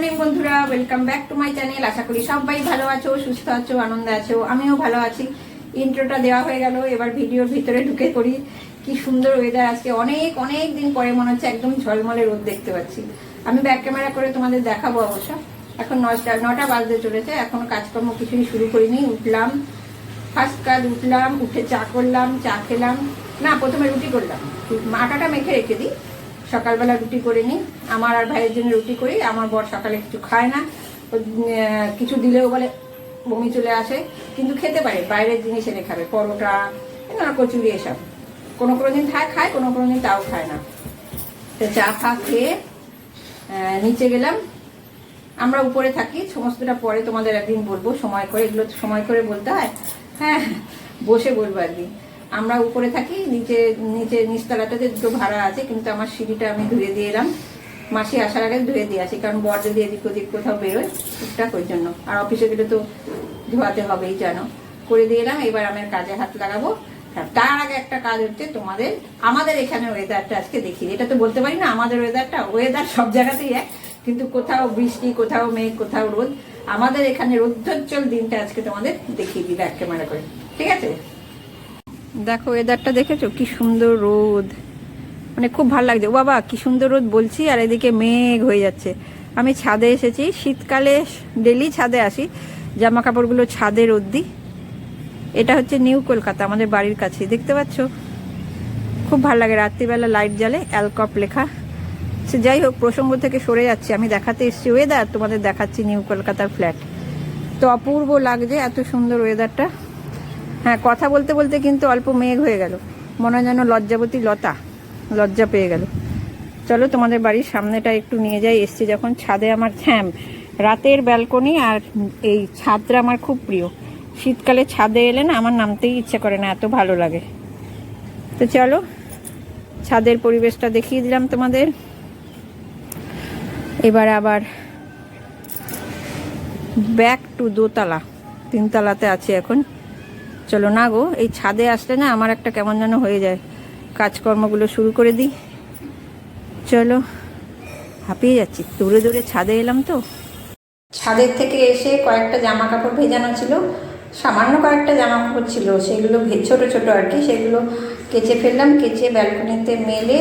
Morning, বন্ধুরা। Welcome back to my channel আশা করি সবাই ভালো আছো, সুস্থ আছো, আনন্দে আছো। আমিও ভালো আছি। ইন্ট্রোটা দেওয়া হয়ে গেল। এবার ভিডিওর ভিতরে ঢুকে পড়ি। কি সুন্দর ওয়েদার আজকে। অনেক অনেক দিন পরে মনে হচ্ছে একদম ঝলমলে রোদ দেখতে পাচ্ছি। আমি ব্যাক ক্যামেরা করে তোমাদের দেখাবো অবশ্য। এখন নটা নটা বাজতে চলেছে। এখন কাজকর্ম কিছুই শুরু করিনি। উঠলাম। ফার্স্ট কাজ উঠলাম, উঠে চা করলাম, চা খেলাম। না, প্রথমে রুটি করলাম। আটাটা মেখে রেখে দিই। সকালবেলা রুটি করে নিই। আমার আর ভাইয়ের জন্য রুটি করি। আমার বর সকালে কিছু খায় না। কিছু দিলেও বলে, বমি চলে আসে। কিন্তু খেতে পারে, বাইরের জিনিস এনে খাবে, পরোটা কচুরি এসব। কোনো কোনো দিন খায় খায়, কোনো কোনো দিন তাও খায় না। তো চা ফা খেয়ে নিচে গেলাম। আমরা উপরে থাকি, সমস্তটা পরে তোমাদের একদিন বলব। সময় করে, এগুলো সময় করে বলতে হয়। হ্যাঁ বসে বলব একদিন। আমরা উপরে থাকি, নিচে নিচে নিচতলাটাতে দুটো ভাড়া আছে, কিন্তু আমার সিঁড়িটা আমি ধুয়ে দিয়ে এলাম। মাসি আসার আগে ধুয়ে দিয়ে আসি, কারণ বর যদি এদিক ওদিক কোথাও বেরোয়, টুকটাক ওই জন্য। আর অফিসে গেলে তো ধোয়াতে হবেই জানো করে দিয়ে এলাম, এবার আমি কাজে হাত লাগাবো। আর তার আগে একটা কাজ হচ্ছে তোমাদের, আমাদের এখানে ওয়েদারটা আজকে দেখি। এটা তো বলতে পারি না, আমাদের ওয়েদারটা ওয়েদার সব জায়গাতেই এক, কিন্তু কোথাও বৃষ্টি, কোথাও মেঘ, কোথাও রোদ, আমাদের এখানে রৌদ্রোজ্জ্বল দিনটা আজকে তোমাদের দেখিয়ে দিই ব্যাক ক্যামেরা করে। ঠিক আছে? দেখো ওয়েদারটা দেখেছ? কি সুন্দর রোদ। মানে খুব ভালো লাগছে। ও বাবা, কি সুন্দর রোদ বলছি, আর এদিকে মেঘ হয়ে যাচ্ছে। আমি ছাদে এসেছি। শীতকালে ডেলি ছাদে আসি। জামা কাপড়গুলো ছাদে রোদ দিই এটা হচ্ছে নিউ কলকাতা, আমাদের বাড়ির কাছে দেখতে পাচ্ছ? খুব ভালো লাগে। রাত্রিবেলা লাইট জ্বালে অ্যালকপ লেখা। সে যাই হোক, প্রসঙ্গ থেকে সরে যাচ্ছি। আমি দেখাতে এসেছি ওয়েদার তোমাদের দেখাচ্ছি নিউ কলকাতার ফ্ল্যাট তো অপূর্ব লাগছে এত সুন্দর ওয়েদারটা হ্যাঁ কথা বলতে বলতে কিন্তু অল্প মেঘ হয়ে গেল। মনে যেন লজ্জাবতী লতা লজ্জা পেয়ে গেল। চলো তোমাদের বাড়ির সামনেটা একটু নিয়ে যাই। এসছি যখন ছাদে আমার হ্যাঁ রাতের ব্যালকনি আর এই ছাদটা আমার খুব প্রিয়। শীতকালে ছাদে এলে না আমার নামতেই ইচ্ছে করে না, এত ভালো লাগে। তো চলো, ছাদের পরিবেশটা দেখিয়ে দিলাম তোমাদের। এবার আবার ব্যাক টু দোতলা, তিনতলাতে আছে এখন। চলো না গো, এই ছাদে আসলে না আমার একটা কেমন যেন হয়ে যায়। কাজকর্মগুলো শুরু করে দিই। চলো, হাঁপিয়ে যাচ্ছি। দূরে দূরে ছাদে এলাম তো। ছাদের থেকে এসে কয়েকটা জামা কাপড় ভেজানো ছিল। সামান্য কয়েকটা জামা কাপড় ছিল। সেগুলো ছোটো ছোট আর কি। সেগুলো কেচে ফেললাম, কেচে ব্যালকনিতে মেলে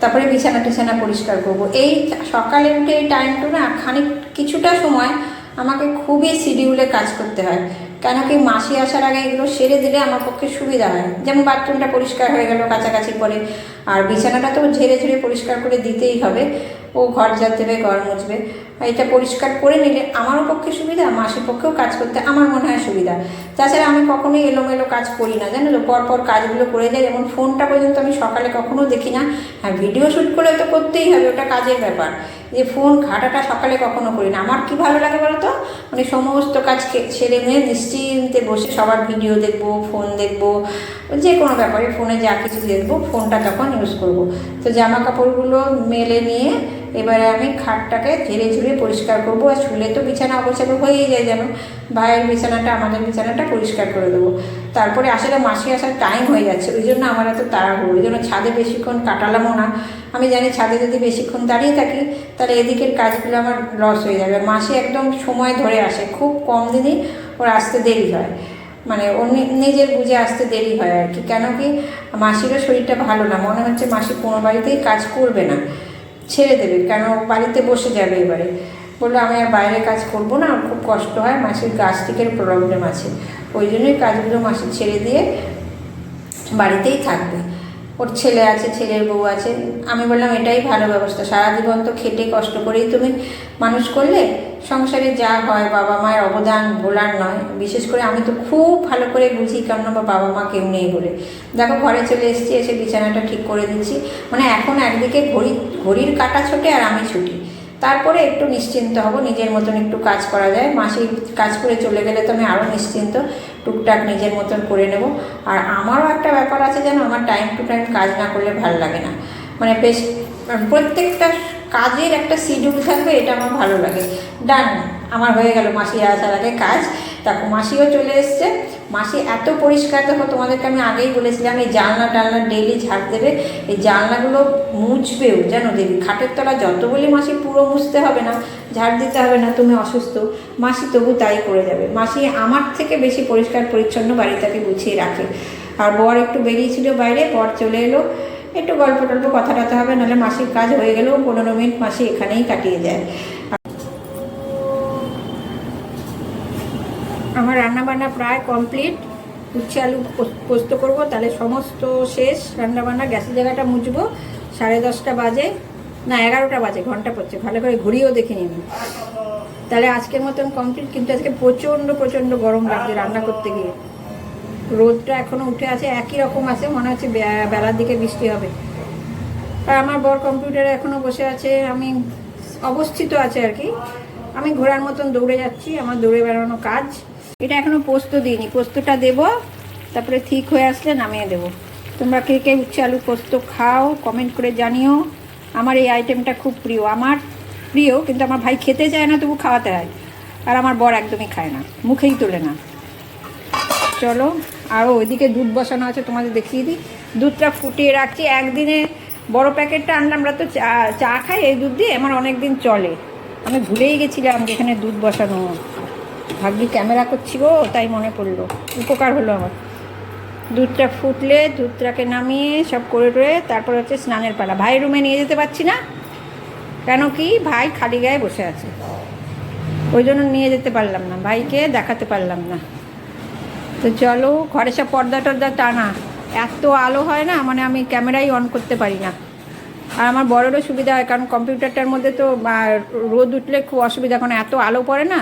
তারপরে বিছানা টিছানা পরিষ্কার করব। এই সকালে উঠে এই টাইমটা না খানিক কিছুটা সময় আমাকে খুবই শিডিউলে কাজ করতে হয়। কেন কি মাসি আসার আগে এগুলো সেরে দিলে আমার পক্ষে সুবিধা হয়। যেমন বাথরুমটা পরিষ্কার হয়ে গেল, কাছাকাছি পরে আর বিছানাটা তো ঝেড়ে ঝেড়ে পরিষ্কার করে দিতেই হবে। ও ঘর ঝাড় দেবে ঘর মুছবে। এটা পরিষ্কার করে নিলে আমারও পক্ষে সুবিধা, মাসির পক্ষেও কাজ করতে আমার মনে হয় সুবিধা। তাছাড়া আমি কখনোই এলোমেলো কাজ করি না, জানো পরপর কাজগুলো করে যাই, যেমন ফোনটা পর্যন্ত আমি সকালে কখনো দেখি না। হ্যাঁ ভিডিও শ্যুট করলে তো করতেই হবে, ওটা কাজের ব্যাপার। যে ফোন ঘাটাটা সকালে কখনো করি না। আমার কি ভালো লাগে বলো তো? মানে সমস্ত কাজ সেরে নিয়ে নিশ্চিন্তে বসে সবার ভিডিও দেখব, ফোন দেখব, যে কোনো ব্যাপারে ফোনে যা কিছু দেখব, ফোনটা তখন ইউজ করব। তো জামা কাপড়গুলো মেলে নিয়ে এবারে আমি খাটটাকে ধীরে ধীরে পরিষ্কার করব আর শুলে তো বিছানা অগোছালো হয়েই যায় যেন। ভাইয়ের বিছানাটা, আমাদের বিছানাটা পরিষ্কার করে দেবো। তারপরে আসলে মাসি আসার টাইম হয়ে যাচ্ছে, ওই জন্য আমার এত তাড়াহুড়ো, ওই জন্য ছাদে বেশিক্ষণ কাটালামও না। আমি জানি ছাদে যদি বেশিক্ষণ দাঁড়িয়ে থাকি, তাহলে এদিকের কাজগুলো আমার লস হয়ে যাবে। মাসি একদম সময় ধরে আসে, খুব কম দিনই ওর আসতে দেরি হয়। মানে ও নিজের বুঝে আসতে দেরি হয় আর কি। কেন কি, মাসিরও শরীরটা ভালো না, মনে হচ্ছে মাসি কোনো বাড়িতেই কাজ করবে না। ছেড়ে দেবে, কেন বাড়িতে বসে যাবে এবারে? বলল, আমি আর বাইরে কাজ করব না খুব কষ্ট হয়, মাসির গাছটিকের প্রবলেম আছে। ওই জন্যই কাজগুলো মাসি ছেড়ে দিয়ে বাড়িতেই থাকবে। ওর ছেলে আছে, ছেলের বউ আছে। আমি বললাম, এটাই ভালো ব্যবস্থা, সারা জীবন তো খেটে কষ্ট করেই তুমি মানুষ করলে সংসারে যা হয় বাবা মায়ের অবদান ভোলার নয়। বিশেষ করে আমি তো খুব ভালো করে বুঝি কেন বা বাবা মা কেউ নেই বলে। দেখো ঘরে চলে এসেছি, এসে বিছানাটা ঠিক করে দিচ্ছি। মানে এখন একদিকে ঘড়ি, ঘড়ির কাটা ছোটে আর আমি ছুটি। তারপরে একটু নিশ্চিন্ত হব, নিজের মতন একটু কাজ করা যায়। মাসি কাজ করে চলে গেলে তো আমি আরও নিশ্চিন্ত, টুকটাক নিজের মতন করে নেব। আর আমারও একটা ব্যাপার আছে যেন, আমার টাইম টু টাইম কাজ না করলে ভালো লাগে না। মানে বেশ প্রত্যেকটা কাজের একটা শিডিউল থাকবে? এটা আমার ভালো লাগে। ডান আমার হয়ে গেল মাসি আসার আগে কাজ। দেখো মাসিও চলে এসছে। মাসি এত পরিষ্কার। দেখো, তোমাদেরকে আমি আগেই বলেছিলাম, এই জানলা টালনা ডেইলি ঝাড় দেবে। এই জানলাগুলো মুছবেও, জানো দেবী, খাটের তলা যত বলি মাসি পুরো মুছতে হবে না, ঝাড় দিতে হবে না, তুমি অসুস্থ। মাসি তবু তাই করে যাবে। মাসি আমার থেকে বেশি পরিষ্কার পরিচ্ছন্ন বাড়িটাকে গুছিয়ে রাখে। আর বর একটু বেরিয়েছিল বাইরে, বর চলে এলো। একটু গল্প টল্প কথা টথা হবে, নাহলে মাসির কাজ হয়ে গেলেও পনেরো মিনিট মাসি এখানেই কাটিয়ে দেয়। আমার রান্নাবান্না প্রায় কমপ্লিট। উচ্ছে আলু পোস- পোস্ত করব, তাহলে সমস্ত শেষ। রান্নাবান্না গ্যাসের জায়গাটা মুছবো, সাড়ে দশটা বাজে। না, এগারোটা বাজে, ঘণ্টা পড়ছে। ভালো করে ঘুরিয়েও দেখে নিবি। তাহলে আজকের মতন কমপ্লিট, কিন্তু আজকে প্রচণ্ড প্রচণ্ড গরম লাগছে রান্না করতে গিয়ে। রোদটা এখনও উঠে আছে, একই রকম আছে, মনে হচ্ছে বেলার দিকে বৃষ্টি হবে। আর আমার বর কম্পিউটারে এখনও বসে আছে, আমি অবস্থিত আছে আর কি। আমি ঘোড়ার মতন দৌড়ে যাচ্ছি, আমার দৌড়ে বেড়ানো কাজ। এটা এখনও পোস্ত দিইনি, পোস্তটা দেব, তারপরে ঠিক হয়ে আসলে নামিয়ে দেব। তোমরা কে কে উচ্ছে আলু পোস্ত খাও কমেন্ট করে জানিও। আমার এই আইটেমটা খুব প্রিয়, আমার প্রিয়, কিন্তু আমার ভাই খেতে চায় না, তবু খাওয়াতে হয়। আর আমার বর একদমই খায় না, মুখেই তোলে না। চলো আরও ওইদিকে দুধ বসানো আছে, তোমাদের দেখিয়ে দিই। দুধটা ফুটিয়ে রাখছি। একদিনে বড় প্যাকেটটা আনলাম, আমরা তো চা চা খাই এই দুধ দিয়ে, আমার অনেক দিন চলে। আমি ভুলেই গেছিলাম এখানে দুধ বসানো। ভাগ্যি ক্যামেরা করছি গো, তাই মনে পড়ল। উপকার হলো আমার। দুধটা ফুটলে, দুধটাকে নামিয়ে সব করে টরে, তারপর হচ্ছে স্নানের পালা। ভাই রুমে নিয়ে যেতে পারছি না? কেন কি? ভাই খালি গায়ে বসে আছে। ওই জন্য নিয়ে যেতে পারলাম না। ভাইকে দেখাতে পারলাম না। তো চলো, ঘরে সব পর্দা টর্দা টানা। এত আলো হয় না মানে আমি ক্যামেরাই অন করতে পারি না। আর আমার বড়োরও সুবিধা হয়, কারণ কম্পিউটারটার মধ্যে তো রোদ উঠলে খুব অসুবিধা, কারণ এত আলো পড়ে না।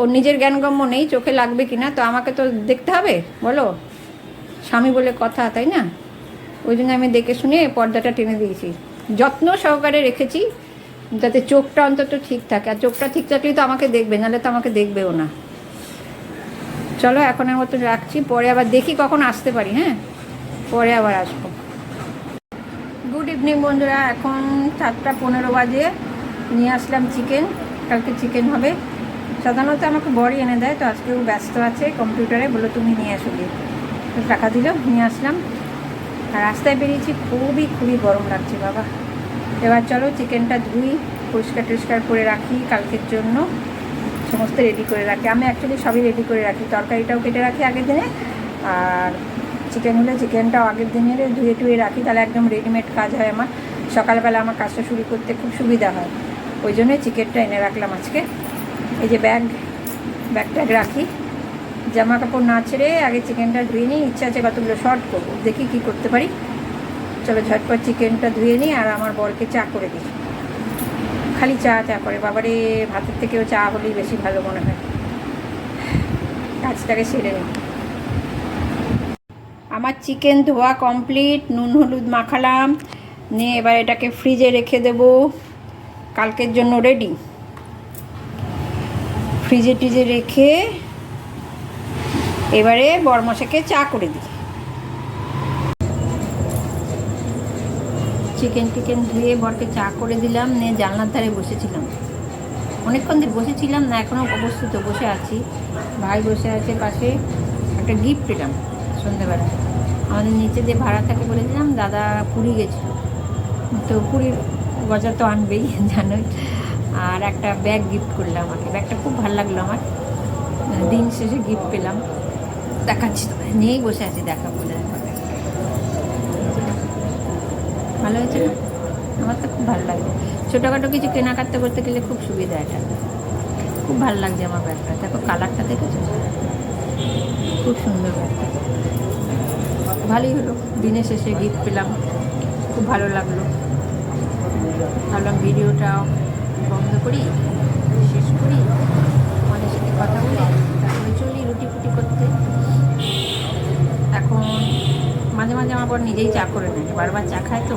ওর নিজের জ্ঞানগম্য নেই, চোখে লাগবে কি না তো আমাকে তো দেখতে হবে, বলো। স্বামী বলে কথা, তাই না? ওই জন্য আমি দেখে শুনে পর্দাটা টেনে দিয়েছি। যত্ন সহকারে রেখেছি, যাতে চোখটা অন্তত ঠিক থাকে। আর চোখটা ঠিক থাকলেই তো আমাকে দেখবে, নাহলে তো আমাকে দেখবেও না। চলো এখনের মতো রাখছি, পরে আবার দেখি কখন আসতে পারি হ্যাঁ? পরে আবার আসব। গুড ইভিনিং বন্ধুরা, এখন সাতটা পনেরো বাজে, নিয়ে আসলাম চিকেন কালকে চিকেন হবে। সাধারণত আমাকে বড়ি এনে দেয়, তো আজকেও ব্যস্ত আছে কম্পিউটারে, বলল তুমি নিয়ে আসো দিয়ে তো টাকা দিল, নিয়ে আসলাম। আর রাস্তায় বেরিয়েছি, খুবই খুবই গরম লাগছে, বাবা। এবার চলো চিকেনটা ধুই পরিষ্কার টরিষ্কার করে রাখি কালকের জন্য। সমস্ত রেডি করে রাখি। আমি অ্যাকচুয়ালি সবই রেডি করে রাখি। তরকারিটাও কেটে রাখি আগের দিনে। আর চিকেন হলে চিকেনটাও আগের দিনের ধুয়ে টুয়ে রাখি, তাহলে একদম রেডিমেড কাজ হয় আমার। সকালবেলা আমার কাজটা শুরু করতে খুব সুবিধা হয়। ওই জন্যই চিকেনটা এনে রাখলাম আজকে। এই যে ব্যাগ ব্যাগ ট্যাগ রাখি। জামা কাপড় না ছেড়ে আগে চিকেনটা ধুয়ে নিই, ইচ্ছা আছে কতগুলো শর্ট করব। দেখি কি করতে পারি। চলো ঝটপট চিকেনটা ধুয়ে নিই আর আমার বরকে চা করে দিই। খালি চা চা করে। বাবারে, ভাতের থেকেও চা হলেই বেশি ভালো মনে হয়। কাজটাকে সেরে নিই আমার চিকেন ধোয়া কমপ্লিট, নুন, হলুদ মাখালাম। নিয়ে এবার এটাকে ফ্রিজে রেখে দেব। কালকের জন্য রেডি। ফ্রিজে টিজে রেখে এবারে বরমশাকে চা করে দিই। চিকেন টিকেন ধুয়ে বরকে চা করে দিলাম, নিয়ে জানলার ধারে বসেছিলাম। অনেকক্ষণ ধরে বসেছিলাম, না এখনও অবস্থিত, বসে আছি। ভাই বসে আছে পাশে, একটা গিফট পেলাম সন্ধ্যেবেলা। আমাদের নিচে যে ভাড়া থাকে বলেছিলাম দাদা পুরী গেছিল। তো পুরীর গজা তো আনবেই, জানোই। আর একটা ব্যাগ গিফট করলাম আমাকে। ব্যাগটা খুব ভালো লাগল আমার। দিন শেষে গিফট পেলাম। দেখাচ্ছি নিয়েই বসে আছি দেখা বলে ভালো হয়েছে না আমার তো খুব ভালো লাগবে ছোটোখাটো কিছু কেনাকাটা করতে গেলে খুব সুবিধা এটা। খুব ভালো লাগছে আমার ব্যাগটা। দেখো, কালারটা দেখেছ? খুব সুন্দর ব্যাগটা। ভালোই হলো। দিনের শেষে গিফট পেলাম। খুব ভালো লাগল। ভাবলাম ভিডিওটা বন্ধ করি, শেষ করি। আমাদের সাথে কথা বলে তারপরে চলি রুটি ফুটি করতে। এখন মাঝে মাঝে আমার পর নিজেই চা করে নেয়। বারবার চা খায় তো।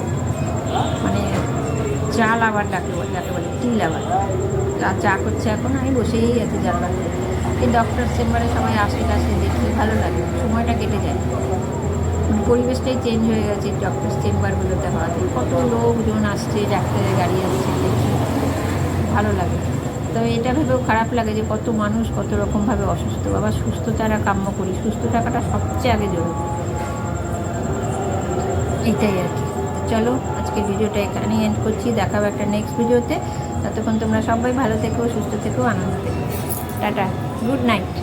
মানে চা লাভার ডাকে বলে যাকে বলে টি লাভার? চা করছে এখন? আমি বসেই আছি জানলাম এই ডক্টর চেম্বারে সবাই আসে টাসে দেখি ভালো লাগে, সময়টা কেটে যায়। মানে পরিবেশটাই চেঞ্জ হয়ে গেছে ডক্টর চেম্বারগুলোতে হওয়াতে। কত লোকজন আসছে, ডাক্তারের গাড়ি আসছে, দেখি ভালো লাগে। তবে এটা ভেবেও খারাপ লাগে যে কত মানুষ কত রকমভাবে অসুস্থ। বাবা সুস্থ তারা কাম্য করি। সুস্থ থাকাটা সবচেয়ে আগে জরুরি। এটাই আর কি। চলো আজকে ভিডিওটা এখানেই এন্ড করছি। দেখাবো একটা নেক্সট ভিডিওতে। ততক্ষণ তোমরা সবাই ভালো থেকো, সুস্থ থেকো, আনন্দ থেকো। Tata good night